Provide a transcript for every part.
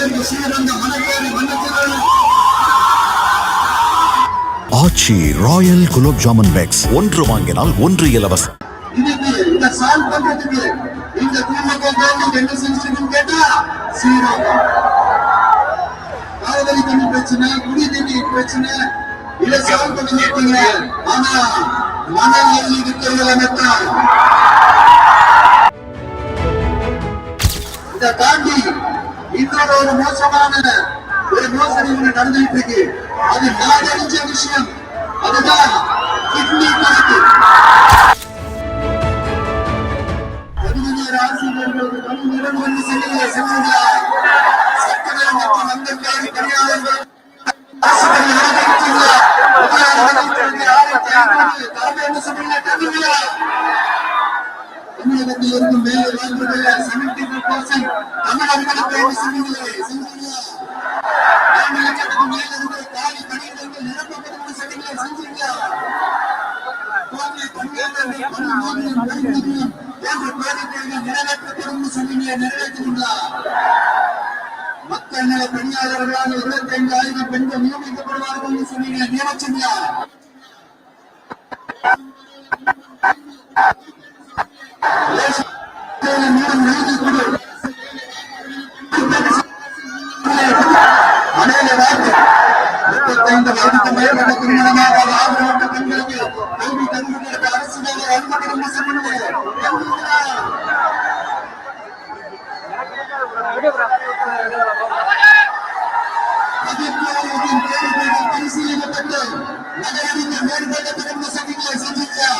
சீரந்த Aachi royal gulab jamun packs. ஒன்று வாங்கினால் ஒன்று இலவசம். இதுக்கு இத சால்வ் பண்றதுக்கு இந்த திமுக கவர்மெண்ட் என்ன செஞ்சிருக்குன்னு கேட்டா சீரோ. காவிரி தண்ணி பிரச்சனை குடி தண்ணி பிரச்சனை இதை சால்வ் பண்ணி நிறுத்தீங்க ஆனா மணல் எண்ணி விற்கிறவங்களை மெத்தான் இதை தாண்டி இன்னொரு ஒரு மோசமான ஒரு மோசடி ஒண்ணு நடந்துட்டு இருக்கு அது நாடறிஞ்ச விஷயம். அதுதான் கிட்னி கணக்கு. ஆசிரியர்கள் தலைமை என்ன சொல்றீங்க தருவீங்களா இருக்கும் வேலை வாய்ப்புகளை செவன்டி ஃபைவ் பர்சன்ட் தமிழர்களுக்கு என்ன செஞ்சீங்களே செஞ்சீங்களா லட்சத்துக்கு மேல இருக்கிற காலி பணியிடங்கள் நிரப்பப்படும் செஞ்சீங்களே செஞ்சீங்களா கோவை கோரிக்கைகள் நிறைவேற்றப்படும் மக்கள் நல பணியாளர்களாக இருபத்தி ஐந்து ஆயிரம் பெண்கள் நியமிக்கப்படுவார்கள் சொன்னீங்க மதிப்பீடுகளின் தேர்வுகள் பரிசீலிக்கப்பட்டு நகரமைக்க மேற்பட்ட திறந்த சங்கிகளை செஞ்சிருக்கா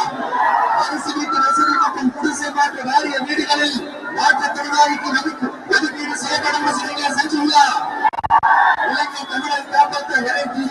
பரிசீலித்து வசதி மற்றும் குடிசை மாற்ற வாரிய வீடுகளில் மாற்றுத்திறனாளிக்கு ஒதுக்கு- ஒதுக்கீடு செய்யப்படும் வசதிகளை செஞ்சுள்ளார் இலங்கை தமிழர் காப்பத்த விரைவு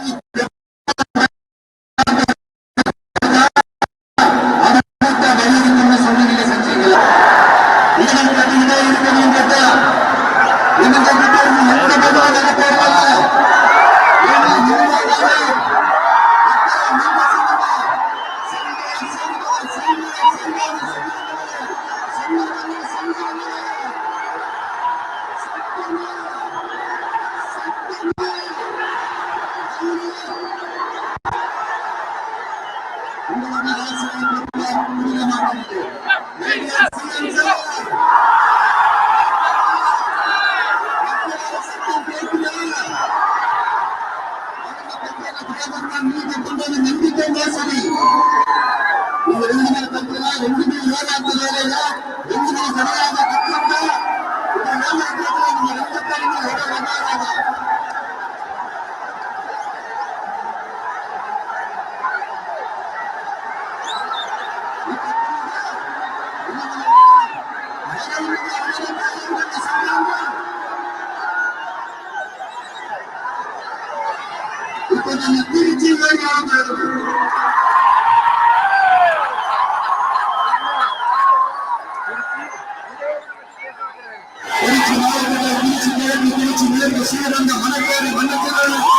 நம்பிக்கை சரி ரெண்டு பேர் தப்புனா ரெண்டு இப்ப நம்ம திருச்சி வழியாக திருச்சி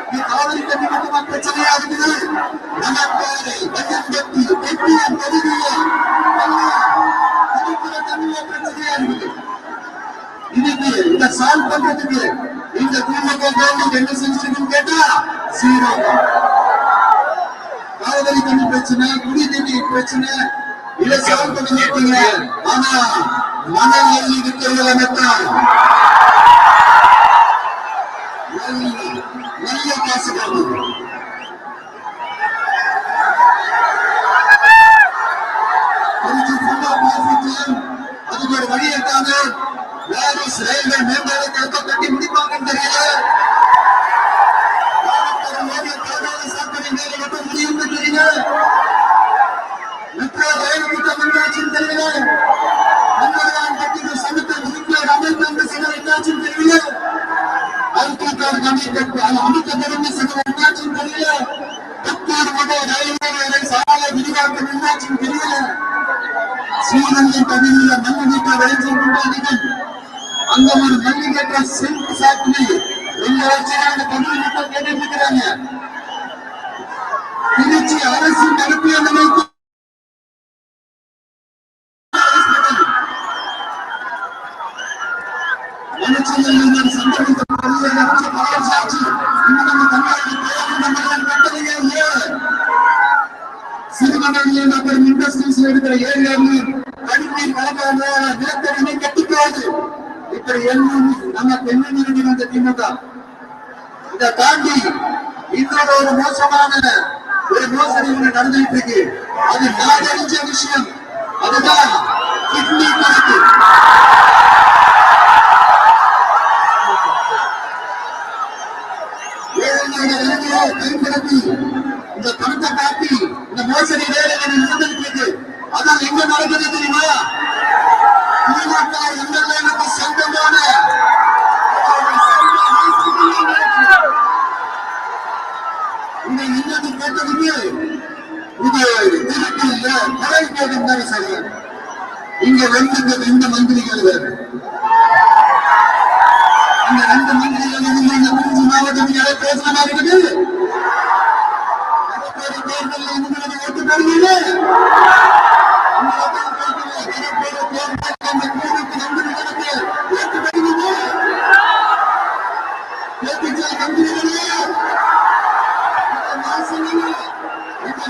இருக்குது நமக்காரை வெள்ளம்பட்டி வெட்டியம் பகுதியிலே குடிக்கிற தண்ணியே பிரச்சனையா இருக்குது இதுக்கு இத சால்வ் பண்றதுக்கு இந்த திமுக கவர்மெண்ட் என்ன செஞ்சிருக்குன்னு கேட்டா சீரோ காவிரி தண்ணி பிரச்சனை குடி தண்ணி பிரச்சனை இதை சால்வ் பண்ணி நிறுத்தீங்க ஆனா மணல் எண்ணி விற்கிறவங்களை Başkanı. அதுக்கு ஒரு வழி இருக்காது யாரும் சிறையில் மேம்பாடு கட்டி முடிப்பாங்க தெரியல அமைக்கப்படும் தெரியல. புத்தூர் ரயில்வே நிலைய சாலை விரிவாக்கம் என்னாச்சுன்னு தெரியல. ஸ்ரீரங்கம் மல்லிகை ஒரு மல்லிகை ஃபேக்டரி பகுதி திருச்சி அரசு இப்படி எண்ணம் நமக்கு என்ன நிறுவனம் வந்த திமுக இதை தாண்டி இன்னொரு ஒரு மோசமான ஒரு மோசடி ஒண்ணு நடந்துட்டு இருக்கு அது நாடறிஞ்ச விஷயம். அதுதான் கிட்னி கணக்கு. இந்த பணத்தை காட்டி இந்த மோசடி வேலைகள் நடந்துட்டு இருக்கு அதான் எங்க நடக்கிறது தெரியுமா? திமுக எம்எல்ஏனுக்கு கேட்டதுக்கு இது திருட்டு இல்ல கொலை கேட்கும் தான் சரி இங்க ரெண்டு ரெண்டு மந்திரிகள் வேறு இந்த ரெண்டு மந்திரிகள் இந்த மாவட்டம் பேசுற மாதிரி இருக்குது தேர்தலில் ஓட்டு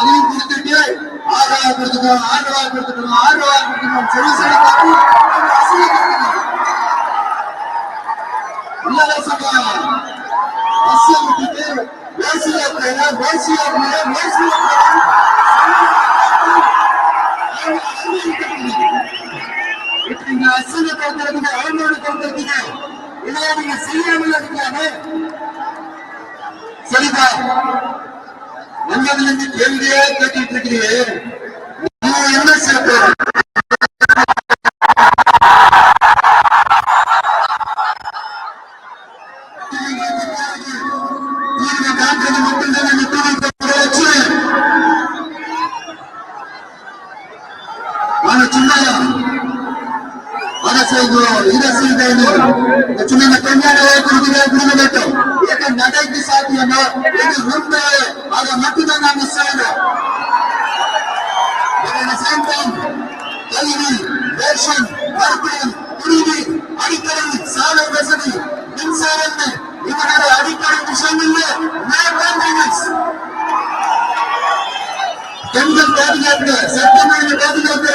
அதையும் கொடுத்துட்டு ஆறு கொடுத்துக்கணும் ஆறு கொடுத்துக்கணும் கொடுத்துட்டோம் கொடுத்துக்கணும் ரூபாய் கொடுத்துட்டோம் சொல்லி சொல்லி காட்டி அவங்க நீங்க அசிங்கப்படுத்துறதுக்கு அவனோடு இதை நீங்க செய்யாமல் சரிதா வந்ததுல இருந்து கேள்வியே கேட்டுட்டு இருக்கிறீங்க என்ன சிறப்பு? தீர்வு செய்தோம் இதை செய்தோம் இந்த சின்ன கல்யாணம் குடும்ப நடைக்கு சாத்தியமோ இது உண்மை அதை மட்டும்தான் நாங்க செய்யணும் சேர்ந்தோம் கல்வி ரேஷன் மருத்துவம் குடிநீ அடிக்கடி சாலை வசதி மின்சாரம் இவரோட விஷயங்கள்ல பெண்கள் பாதுகாப்பு சட்டமன்ற பாதுகாப்பு